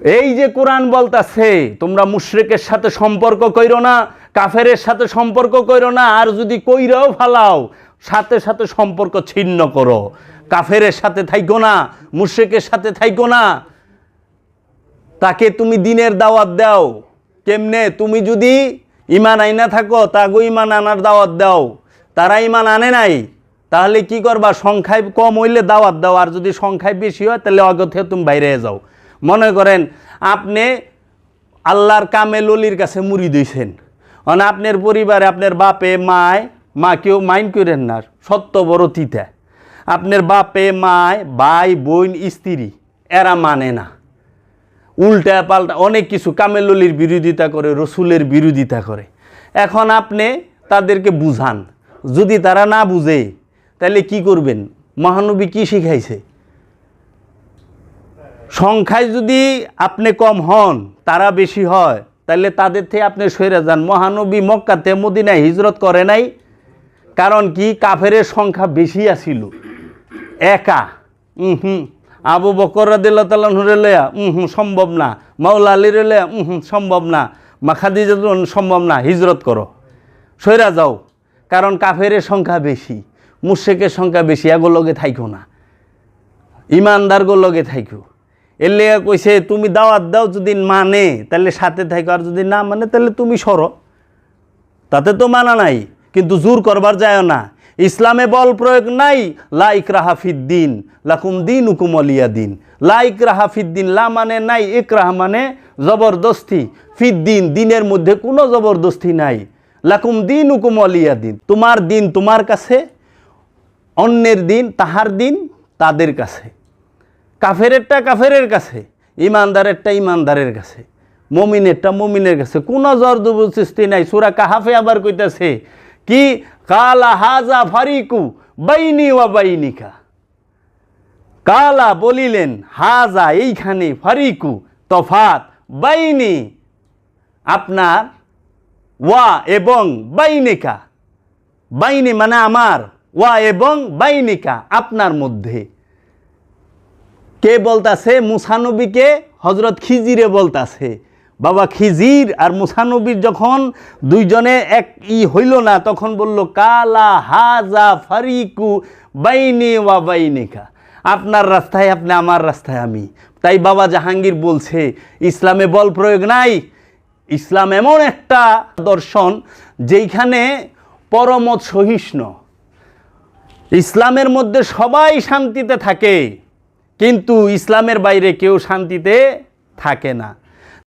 এই যে কোরআন বলতাছে, তোমরা মুশরিকের সাথে সম্পর্ক কইরো না, কাফেরের সাথে সম্পর্ক কইরো না, আর যদি কইরাও ফালাও, সাথে সাথে সম্পর্ক ছিন্ন করো। কাফেরের সাথে থাইকো না, মুশরিকের সাথে থাইকো না। তাকে তুমি দিনের দাওয়াত দাও। কেমনে? তুমি যদি ইমান আইনা থাকো, তাগো ইমান আনার দাওয়াত দাও। তারা ইমান আনে নাই, তাহলে কি করবা? সংখ্যায় কম হইলে দাওয়াত দাও, আর যদি সংখ্যায় বেশি হয়, তাহলে অগথে তুমি বাইরে যাও। মনে করেন, আপনি আল্লাহর কামে ললির কাছে মুড়ি দিয়েছেন। মানে আপনার পরিবারে আপনার বাপে, মায়, মা কেউ মাইন্ড করেন না, সত্য বড় তিতা। আপনার বাপে, মায়, ভাই, বোন, স্ত্রী, এরা মানে না। উল্টা পাল্টা অনেক কিছু কামেললির বিরোধিতা করে, রসুলের বিরোধিতা করে। এখন আপনি তাদেরকে বুঝান। যদি তারা না বুঝে, তাহলে কি করবেন? মহানবী কি শিখাইছে? সংখ্যায় যদি আপনি কম হন, তারা বেশি হয়, তাহলে তাদের থেকে আপনি সরে যান। মহানবী মক্কাতে মদিনায় হিজরত করে নাই, কারণ কি? কাফেরের সংখ্যা বেশি আসিল একা। হুম। আবু বকর রাদিল্লা তাল্লাহরে লয়া হুম, সম্ভব না। মাওলা আলীর লয়া হুম, সম্ভব না। মাখাদি সম্ভব না। হিজরত করো। সৈরা যাও। কারণ কাফেরের সংখ্যা বেশি। মুশেকের সংখ্যা বেশি। এগো লগে থাইকো না। ইমানদার গো লগে থাইকো। এর লেগে কইছে, তুমি দাওয়াত দাও যদি মানে তাহলে সাথে থাইকো। আর যদি না মানে তাহলে তুমি সরো। তাতে তো মানা নাই, কিন্তু জোর করবার যায় না। ইসলামে বল প্রয়োগ নাই লাইক রাহাফিদ্দিন লাকুম দিন উকুম অলিয়া দিন। লাইক রাহাফিদ্দিন লা মানে নাই, ইকরাহ মানে জবরদস্তি। ফিদ্দিন দিনের মধ্যে কোনো জবরদস্তি নাই। লাকুম দিন উকুম অলিয়া দিন। তোমার দিন তোমার কাছে, অন্যের দিন তাহার দিন তাদের কাছে। কাফেরেরটা কাফেরের কাছে, ইমানদারেরটা ইমানদারের কাছে, মমিনেরটা মমিনের কাছে। কোনো জর্দবস্তি নাই। সুরা কাহাফে আবার কইতাছে কি, কালা হাজা ফারিকু বাইনি ওয়া বাইনিকা। কালা বলিলেন, হাজা এইখানে ফারিকু, তফাত বাইনি, আপনার ওয়া এবং বাইনিকা। বাইনি মানে আমার, ওয়া এবং বাইনিকা, আপনার মধ্যে। কে বলতাছে? মুসানবীকে হজরত খিজিরে বলতাছে। বাবা খিজির আর মুসানবীর যখন দুইজনে এক ই হইল না, তখন বলল, কালা হাজা ফারিকু বাইনে ওয়া বাইনিকা। আপনার রাস্তায় আপনি, আমার রাস্তায় আমি। তাই বাবা জাহাঙ্গীর বলছে, ইসলামে বল প্রয়োগ নাই। ইসলাম এমন একটা দর্শন যেইখানে পরমত সহিষ্ণু। ইসলামের মধ্যে সবাই শান্তিতে থাকে। কিন্তু ইসলামের বাইরে কেউ শান্তিতে থাকে না।